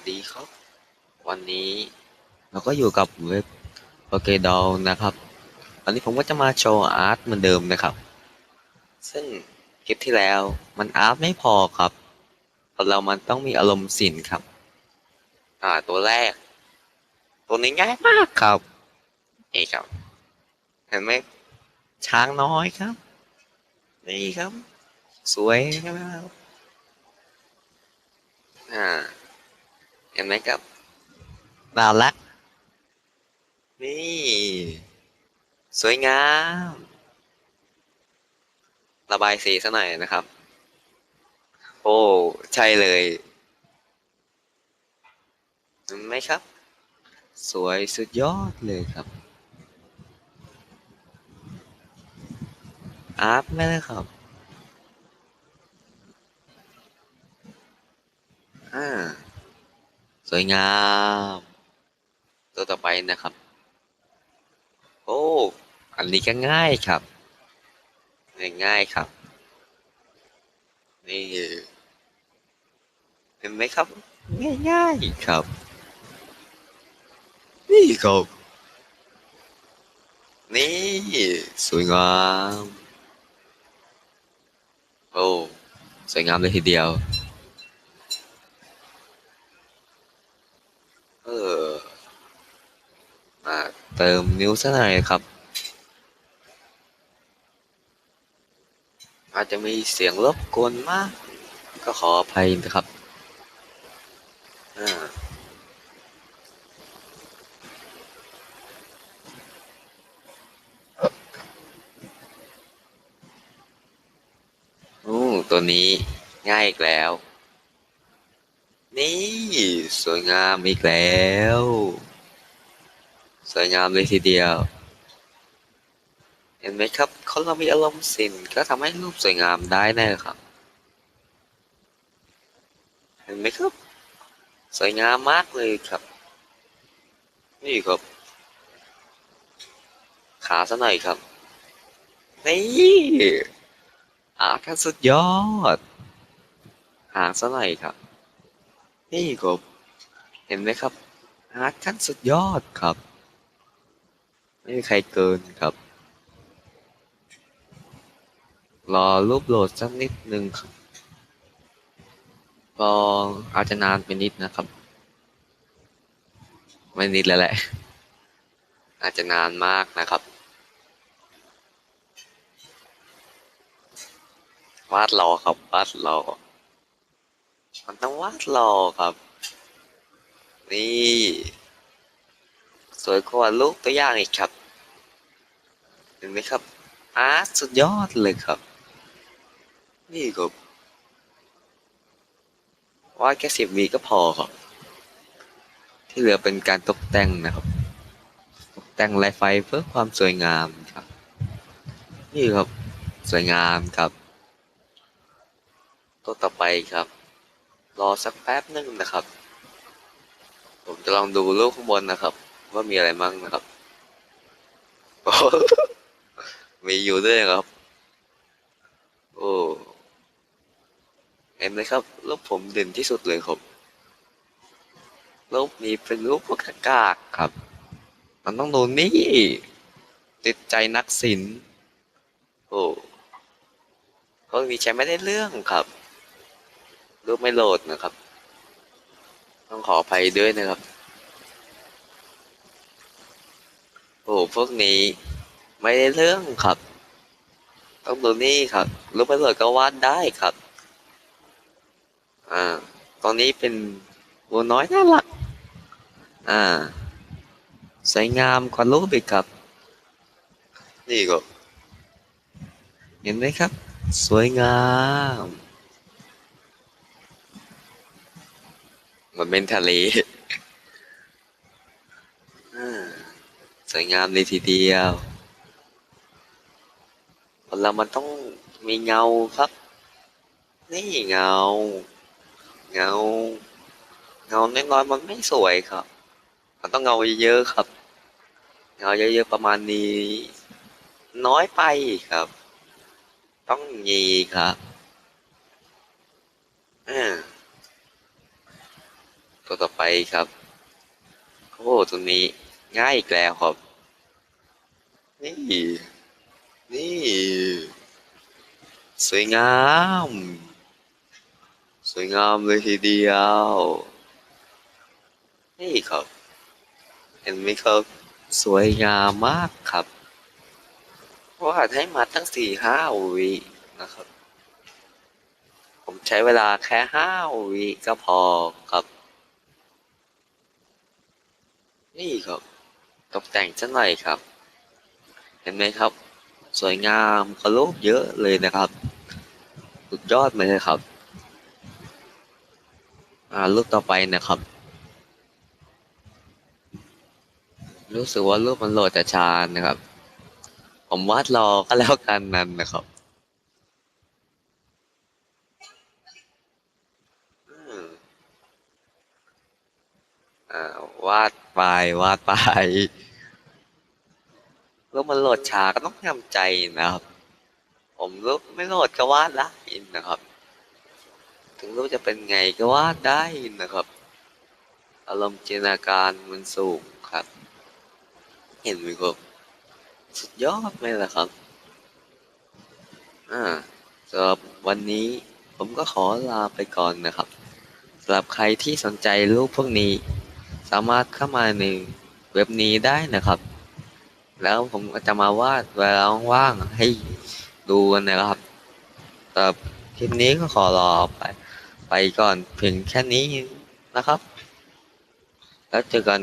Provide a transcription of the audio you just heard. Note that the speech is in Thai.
สดีครับ วันนี้เราก็อยู่กับเว็บโอเคดอลนะครับวันนี้ผมก็จะมาโชว์อาร์ตเหมือนเดิมนะครับ ซึ่งคลิปที่แล้วมันอาร์ตไม่พอครับคนเรามันต้องมีอารมณ์ศิลป์ครับ อ่าตัวแรก ตัวนี้ง่ายมากครับเอกครับ เห็นไหมช้างน้อยครับ นี่ครับ สวยใช่ไหมครับอ่า ห็นไหมครับน่ารัก นี่ สวยงาม ระบายสีซะหน่อยนะครับ โอ้ ใช่เลยเห็นไหมครับ สวยสุดยอดเลยครับอาร์ตไหมนะครับอ่า สวยงาม ตัวต่อไปนะครับ โอ้ อันนี้ก็ง่ายครับ ง่ายๆครับ นี่เห็นไหมครับ ง่ายๆครับ นี่ครับนี่สวยงาม โอ้ สวยงามเลยทีเดียว เออ มา เติมนิ้วซะหน่อยครับ อาจจะมีเสียงรบกวนมาก ก็ขออภัยนะครับอู้ตัวนี้ง่ายอีกแล้ว นี่ สวยงามอีกแล้ว สวยงามเลยทีเดียว เห็นไหมครับคนเรามีอารมณ์ศิลป์ก็ทำให้รูปสวยงามได้แน่ครับ เห็นไหมครับ สวยงามมากเลยครับ นี่ครับ ขาซะหน่อยครับ นี่อาร์ตขั้นสุดยอด หางซะหน่อยครับ นี่ครับ เห็นไหมครับอาร์ตขั้นสุดยอดครับ ไม่มีใครเกินครับ รอรูปโหลดสักนิดนึงครับรออาจจะนานไปนิดนะครับ ไม่นิดแล้วแหละ อาจจะนานมากนะครับวาดรอครับวาดรอมันต้องวาดรอครับ นี่ สวยกว่าลูกตัวอย่างอีกครับ เห็นไหมครับอาร์ตสุดยอดเลยครับ นี่ครับวาดแค่สิบวีก็พอครับ ที่เหลือเป็นการตกแต่งนะครับ ตกแต่งลายไฟเพื่อความสวยงามครับ นี่ครับสวยงามครับ ตัวต่อไปครับ รอสักแป๊บนึงนะครับ ผมจะลองดูรูปข้างบนนะครับ ว่ามีอะไรมั่งนะครับ มีอยู่ด้วยครับ โอ้เห็นไหมครับรูปผมเด่นที่สุดเลยครับรูปนี้เป็นรูปพวกกากครับ มันต้องโดูนี่ ติดใจนักศิลป์โอ้พวกนี้ใช้ไม่ได้เรื่องครับ รูปไม่โหลดนะครับ ต้องขออภัยด้วยนะครับ โอ้พวกนี้ ไม่ได้เรื่องครับ ต้องดูนี่ครับรูปไม่โหลดก็วาดได้ครับ อ่า ตอนนี้เป็นวัวน้อยน่ารัก อ่า สวยงามกว่ารูปอีกครับ นี่ก็ เห็นไหมครับ สวยงามเหมือนเป็นทะเลสวยงามเลยทีเดียว คนเรามันต้องมีเงาครับ นี่เงา เงา เงาน้อยๆมันไม่สวยครับ มันต้องเงาเยอะๆครับ เงาเยอะๆประมาณนี้ น้อยไปครับ ต้องมีครับอ่าตัวต่อไปครับโอ้ตัวนี้ง่ายอีกแล้วครับ นี่ นี่ สวยงาม สวยงามเลยทีเดียว นี่ครับ เห็นไหมครับ สวยงามมากครับวาดให้มาตั้งสี่ห้าวินะครับ ผมใช้เวลาแค่ห้าวิก็พอครับ นี่ครับ ตกแต่งสักหน่อยครับ เห็นไหมครับ สวยงามกว่ารูปเยอะเลยนะครับ สุดยอดเลยครับ อ่ารูปต่อไปนะครับ รู้สึกว่ารูปมันโหลดจะช้านะครับ ผมวาดรอก็แล้วกันนั้นนะครับวาดไปวาดไป รูปมันโหลดช้าก็ต้องทำใจนะครับ ผมรูปไม่โหลดก็วาดได้นะครับ ถึงรูปจะเป็นไงก็วาดได้นะครับ อารมณ์จินตนาการมันสูงครับ เห็นไหมครับสุดยอดเลยล่ะครับอ่าสำหรับวันนี้ผมก็ขอลาไปก่อนนะครับสำหรับใครที่สนใจรูปพวกนี้ สามารถเข้ามาในเว็บนี้ได้นะครับ แล้วผมก็จะมาวาดเวลาว่างให้ดูกันนะครับแต่คลิปนี้ก็ขอรอไป ไปก่อนเพียงแค่นี้นะครับ แล้วเจอกัน